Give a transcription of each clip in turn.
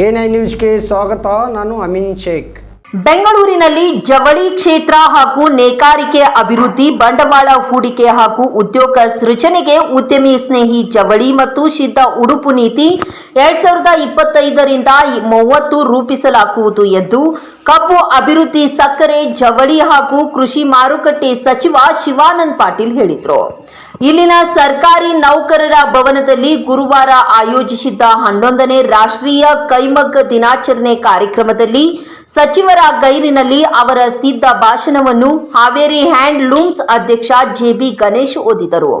I ನ್ಯೂಸ್ಗೆ ಸ್ವಾಗತ. ನಾನು ಅಮಿನ್ ಶೇಖ್. ಬೆಂಗಳೂರಿನಲ್ಲಿ ಜವಳಿ ಕ್ಷೇತ್ರ ಹಾಗೂ ನೇಕಾರಿಕೆ ಅಭಿವೃದ್ಧಿ, ಬಂಡವಾಳ ಹೂಡಿಕೆ ಹಾಗೂ ಉದ್ಯೋಗ ಸೃಜನೆಗೆ ಉದ್ಯಮಿ ಸ್ನೇಹಿ ಜವಳಿ ಮತ್ತು ಸಿದ್ಧ ಉಡುಪು ನೀತಿ ಎರಡ್ ಸಾವಿರದ ಇಪ್ಪತ್ತೈದರಿಂದ ಮೂವತ್ತು ರೂಪಿಸಲಾಗುವುದು ಎಂದು ಕಬ್ಬು ಅಭಿವೃದ್ಧಿ ಸಕ್ಕರೆ, ಜವಳಿ ಹಾಗೂ ಕೃಷಿ ಮಾರುಕಟ್ಟೆ ಸಚಿವ ಶಿವಾನಂದ್ ಪಾಟೀಲ್ ಹೇಳಿದರು. ಇಲ್ಲಿನ ಸರ್ಕಾರಿ ನೌಕರರ ಭವನದಲ್ಲಿ ಗುರುವಾರ ಆಯೋಜಿಸಿದ್ದ ಹನ್ನೊಂದನೇ ರಾಷ್ಟ್ರೀಯ ಕೈಮಗ್ಗ ದಿನಾಚರಣೆ ಕಾರ್ಯಕ್ರಮದಲ್ಲಿ ಸಚಿವರ ಗೈರಿನಲ್ಲಿ ಅವರ ಸಿದ್ಧ ಭಾಷಣವನ್ನು ಹಾವೇರಿ ಹ್ಯಾಂಡ್ ಲೂಮ್ಸ್ ಅಧ್ಯಕ್ಷ ಜೆಬಿ ಗಣೇಶ್ ಓದಿದರು.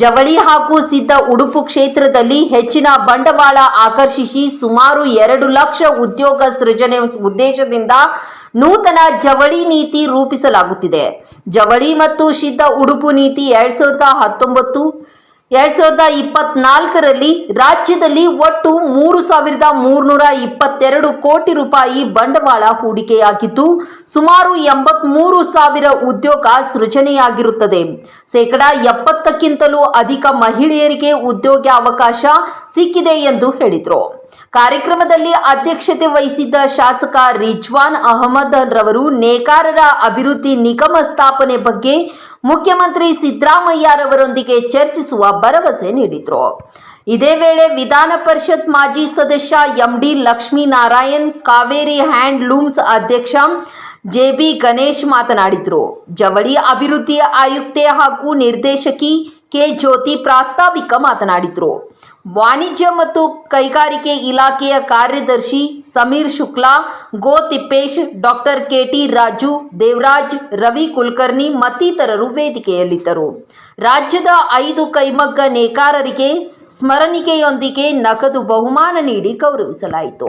ಜವಳಿ ಹಾಗೂ ಸಿದ್ಧ ಉಡುಪು ಕ್ಷೇತ್ರದಲ್ಲಿ ಹೆಚ್ಚಿನ ಬಂಡವಾಳ ಆಕರ್ಷಿಸಿ ಸುಮಾರು ಎರಡು ಲಕ್ಷ ಉದ್ಯೋಗ ಸೃಜನೆ ಉದ್ದೇಶದಿಂದ ನೂತನ ಜವಳಿ ನೀತಿ ರೂಪಿಸಲಾಗುತ್ತಿದೆ. ಜವಳಿ ಮತ್ತು ಸಿದ್ಧ ಉಡುಪು ನೀತಿ ಎರಡ್ ಸಾವಿರದ ಹತ್ತೊಂಬತ್ತು ಎರಡ್ ಸಾವಿರದ ಇಪ್ಪತ್ನಾಲ್ಕರಲ್ಲಿ ರಾಜ್ಯದಲ್ಲಿ ಒಟ್ಟು ಮೂರು ಸಾವಿರದ ಮೂರ್ನೂರ ಇಪ್ಪತ್ತೆರಡು ಕೋಟಿ ರೂಪಾಯಿ ಬಂಡವಾಳ ಹೂಡಿಕೆಯಾಗಿದ್ದು, ಸುಮಾರು ಎಂಬತ್ಮೂರು ಸಾವಿರ ಉದ್ಯೋಗ ಸೃಜನೆಯಾಗಿರುತ್ತದೆ. ಶೇಕಡ ಎಪ್ಪತ್ತಕ್ಕಿಂತಲೂ ಅಧಿಕ ಮಹಿಳೆಯರಿಗೆ ಉದ್ಯೋಗ ಅವಕಾಶ ಸಿಕ್ಕಿದೆ ಎಂದು ಹೇಳಿದರು. ಕಾರ್ಯಕ್ರಮದಲ್ಲಿ ಅಧ್ಯಕ್ಷತೆ ವಹಿಸಿದ್ದ ಶಾಸಕ ರಿಜ್ವಾನ್ ಅಹಮದ್ ರವರು ನೇಕಾರರ ಅಭಿವೃದ್ಧಿ ನಿಗಮ ಸ್ಥಾಪನೆ ಬಗ್ಗೆ ಮುಖ್ಯಮಂತ್ರಿ ಸಿದ್ದರಾಮಯ್ಯರವರೊಂದಿಗೆ ಚರ್ಚಿಸುವ ಭರವಸೆ ನೀಡಿದರು. ಇದೇ ವೇಳೆ ವಿಧಾನ ಪರಿಷತ್ ಮಾಜಿ ಸದಸ್ಯ MD Lakshminarayan, Kaveri handlooms ಅಧ್ಯಕ್ಷ ಜೆಬಿ ಗಣೇಶ್ ಮಾತನಾಡಿದರು. ಜವಳಿ ಅಭಿವೃದ್ಧಿ ಆಯುಕ್ತೆ ಹಾಗೂ ನಿರ್ದೇಶಕಿ ಕೆ ಜ್ಯೋತಿ ಪ್ರಾಸ್ತಾವಿಕ ಮಾತನಾಡಿದರು. ವಾಣಿಜ್ಯ ಮತ್ತು ಕೈಗಾರಿಕೆ ಇಲಾಖೆಯ ಕಾರ್ಯದರ್ಶಿ ಸಮೀರ್ ಶುಕ್ಲಾ, ಗೋ ತಿಪ್ಪೇಶ್, ಡಾಕ್ಟರ್ ಕೆಟಿ ರಾಜು, ದೇವರಾಜ್, ರವಿ ಕುಲಕರ್ಣಿ ಮತ್ತಿತರರು ವೇದಿಕೆಯಲ್ಲಿದ್ದರು. ರಾಜ್ಯದ ಐದು ಕೈಮಗ್ಗ ನೇಕಾರರಿಗೆ ಸ್ಮರಣಿಕೆಯೊಂದಿಗೆ ನಗದು ಬಹುಮಾನ ನೀಡಿ ಗೌರವಿಸಲಾಯಿತು.